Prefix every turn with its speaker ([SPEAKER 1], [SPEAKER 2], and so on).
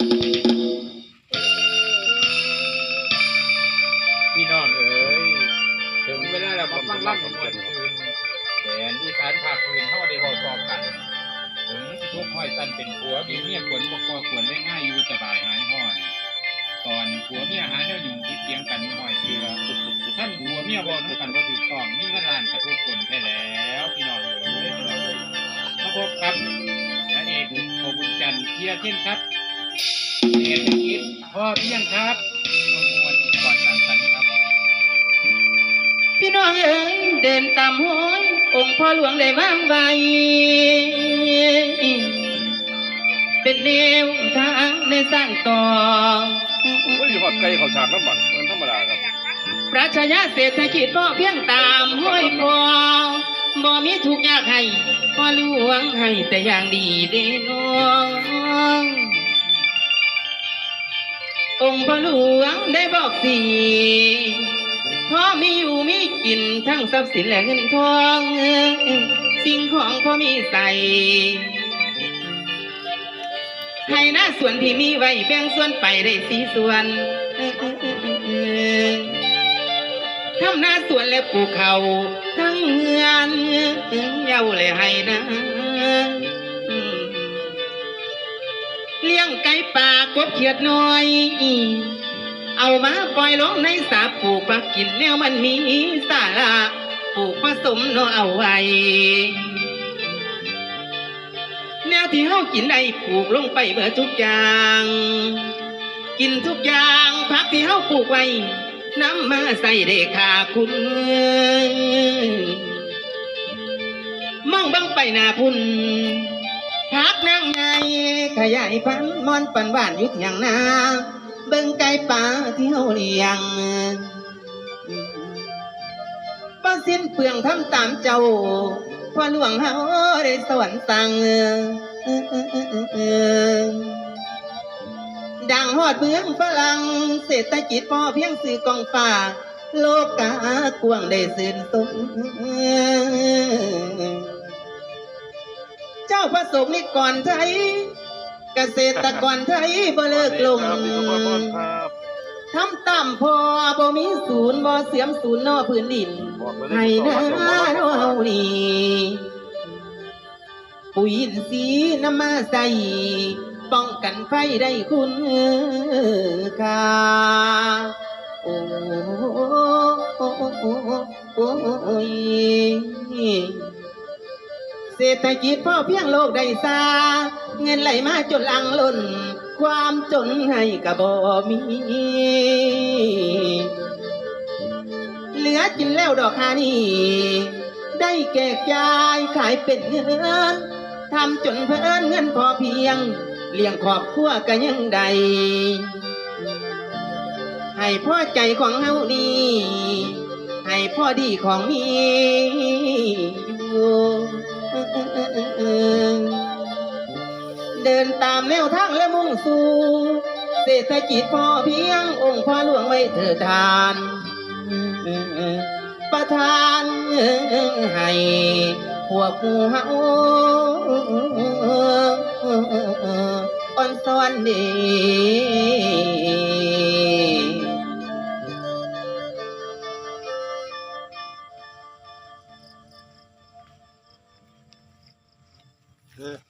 [SPEAKER 1] พี่น้องเอ๋ยถึงเวลาเรามาฟังล่ำมวนคืนแดนอีสานภาคคืนเฮาได้เว้าต่อกัน ถึงสิทุกห้อยตันเป็นผัวมีเมียควรบ่พอควรได้ง่ายอยู่สบายหายห้อนตอนผัวเมียหาแนวอยู่ติดเตียงกันห้อยเกลือท่านผัวเมียบ่นํกันบ่ถูกต้องมีเงินล้านกระทุกคนแท้แล้วพี่น้องเอ๋ยพี่น้องเอ๋ยมาพบกับพระเอกโอบุญจันทร์เทียเช่นครับ เอกกิจพ่อเพียงครับมวลมวลก่อนสังสรรค์ครับ
[SPEAKER 2] พี่น้องเอ๋ยเดินตามห้อยองค์พ่อหลวงได้วางไว้ เป็นแนวทางในสร้างต่อ
[SPEAKER 3] ว่าอยู่หอดไก่เขาฉากน้ำบันมันธรรมดาครับ
[SPEAKER 2] ปราชญาเศรษฐกิจพ่อเพียงตามห้อยพอบ่มีทุกข์ยากให้พ่อหลวงให้แต่อย่างดีเด้น้อง องค์พ่อหลวงได้บอกสีพ่อมีอยู่มีกินทั้งทรัพย์สินและเงินทอง สิ่งของพ่อมีใส่ให้หน้าส่วนที่มีไว้แบ่งส่วนไปได้สีส่วนทำหน้าส่วนและปลูกเขาทั้งเฮือนเย้าเลยให้นะ เลี้ยงไก่ป่ากบเขียดน้อย เอามาปล่อยลงในสาปลูกปักกินแนวมันมีสาระปลูกผสมเนาะเอาไว้แนวที่เฮากินได้ปลูกลงไปเบิดทุกอย่าง กินทุกอย่างผักที่เฮาปลูกไว้น้ำมาใส่เดขาคุณมองบังไปหน้าพุ่นักนั่งไงขยายพันมอนปันหวานยุดอย่างนาเบิ่งไก่ป่าที่เฮาเลี้ยงป้าสิ้นเปลืองทำตามเจ้าพ่อหลวงเฮาได้สวรรค์สั่งดังฮอดเมืองฝรั่งเศรษฐกิจพอเพียงสื่อกองฝากโลกกากวงได้สื่นสม เจ้าผสมนิกรไทย เกษตรกรไทยบ่เลิกลง
[SPEAKER 3] ครับพี่พ่อพรครับ
[SPEAKER 2] ทำตามพอบ่มีศูนย์บ่เสียมศูนย์นอพื้นดิน
[SPEAKER 3] บอกไปเลย
[SPEAKER 2] ให้
[SPEAKER 3] พี่
[SPEAKER 2] นา
[SPEAKER 3] พ่อว่าเสียงหมอลำ
[SPEAKER 2] เฮานี่ปุ๋ยอินทรีย์นำมาใส่ป้องกันไฟได้คุณค่าโอ้โอ้ย เศรษฐกิจพ่อเพียงโลกได้ซาเงินไหลมาจนลังล้นความจนให้กะบ่มี เหลือกินแล้วดอกฮานี่ได้แก่จ่ายขายเป็นเงินทำจนเพิ่นเงินพอเพียง เลี้ยงครอบครัวก็ยังใด ให้พ่อใจของเฮาดีให้พ่อดีของมีอยู่ เดินตามแนวทางและมุ่งสู่เศรษฐกิจพอเพียงองค์พ่อหลวงไว้เถิดทาน ประทานให้พวกกูเฮาอ่อนซ้อนดี Yeah.